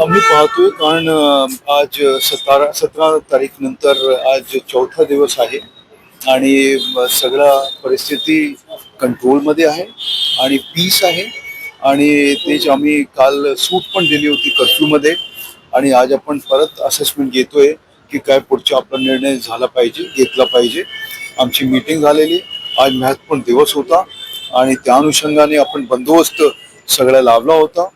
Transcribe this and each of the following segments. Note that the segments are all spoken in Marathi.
आम्ही पाहतोय कारण आज सतरा सतरा तारीख नंतर आज चौथा दिवस आहे आणि सगळा परिस्थिती कंट्रोलमध्ये आहे आणि पीस आहे. आणि तेच आम्ही काल सूट पण दिली होती कर्फ्यूमध्ये आणि आज आपण परत असेसमेंट घेतोय की काय पुढचा आपला निर्णय झाला पाहिजे घेतला पाहिजे. आमची मीटिंग झालेली. आज महत्त्वपूर्ण दिवस होता. आणि त्या अनुषंगाने आपण बंदोबस्त सगळा लावला होता.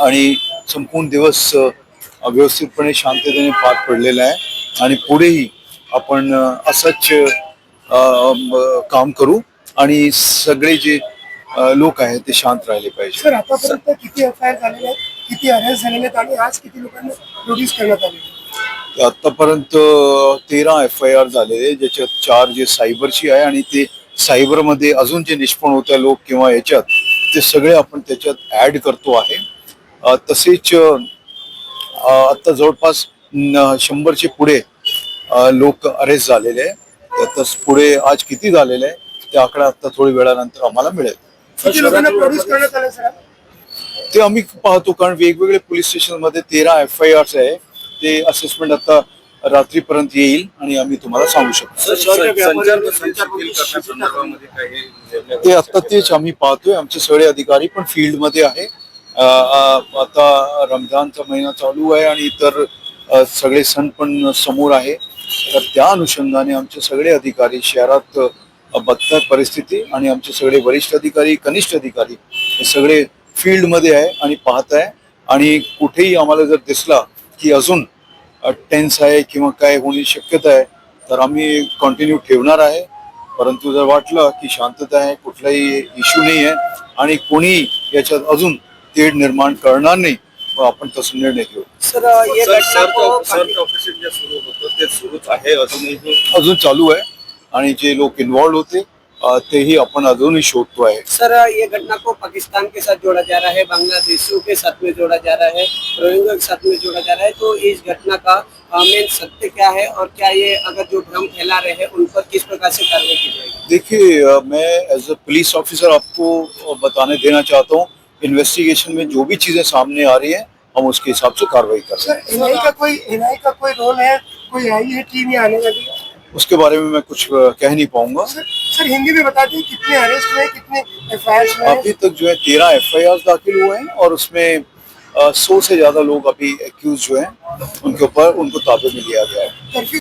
आणि संपूर्ण दिवस व्यवस्थितपणे शांततेने पार पडलेला आहे. आणि पुढेही आपण असंच काम करू आणि सगळे जे लोक आहेत ते शांत राहिले पाहिजे. सर आतापर्यंत किती एफ आय आर झालेले आहेत किती अरेस्ट झालेले आहेत आणि आज किती लोकांना नोटीस करण्यात आली आतापर्यंत तेरा एफ आय आर झालेले ज्याच्यात चार जे सायबरची आहे आणि ते सायबरमध्ये अजून जे निष्पण होत्या लोक किंवा याच्यात ते सगळे आपण त्याच्यात ऍड करतो आहे. तसेच अ, आता जवळपास शंभरचे पुढे लोक अरेस्ट झालेले आहे त्यातच पुढे आज किती झालेले आहे ते आकडा आता थोडी वेळानंतर आम्हाला मिळेल. ते आम्ही पाहतो कारण वेगवेगळे पोलीस स्टेशनमध्ये तेरा एफ आय आर आहे. ते असेसमेंट आता रात्रीपर्यंत येईल आणि आम्ही तुम्हाला सांगू शकतो. ते आता तेच आम्ही पाहतोय. आमचे सगळे अधिकारी पण फील्डमध्ये आहे आता रमजानचा महिना चालू आहे आणि इतर सगळे सण पण समोर आहे. तर त्या अनुषंगाने आमचे सगळे अधिकारी शहरात अ, बघताय परिस्थिती आणि आमचे सगळे वरिष्ठ अधिकारी कनिष्ठ अधिकारी हे सगळे फील्डमध्ये आहे आणि पाहत आहे. आणि कुठेही आम्हाला जर दिसला की अजून टेन्स आहे किंवा काय होण्याची शक्यता आहे तर आम्ही कंटिन्यू ठेवणार आहे. परंतु जर वाटलं की शांतता आहे कुठलाही इश्यू नाही आहे आणि कोणी याच्यात अजून तेढ निर्माण करणार नाही मग आपण तसं निर्णय घेऊ. सर ये घटना को ऑपरेशन जे सुरू होतं ते सुरूच आहे अजूनही? अजून चालू आहे आणि जे लोक इन्व्हॉल्ड होते तेही आपण अजूनही शोधतो आहे. सर ये घटना को पाकिस्तान के साथ जोड़ा जा रहा है बांग्लादेशियों के साथ में जोड़ा जा रहा है रोहिंग्या के साथ में जोड़ा जा रहा है तो इस घटना का मेन सत्य क्या है और क्या ये अगर जो भ्रम फैला रहे हैं उन पर किस प्रकार से कार्रवाई की जाएगी? देखिए मैं एज अ पुलिस ऑफिसर आपको बताने देना चाहता हूँ इन्वेस्टिगेशन में जो भी चीज़ें सामने आ रही है हम उसके हिसाब से कार्रवाई कर रहे हैं। का कोई एनआई का कोई रोल है? कोई आई है टीम आने वाली? है उसके बारे में मैं कुछ कह नहीं पाऊँगा। सर सर हिंदी में बता दें कितने अरेस्ट हुए कितने एफ़ हुए। अभी तक जो है तेरह एफ़ आई आर दाखिल हुए हैं और उसमें सौ से ज़्यादा लोग अभी एक्यूज जो हैं उनके ऊपर उनको ताबे में लिया गया है।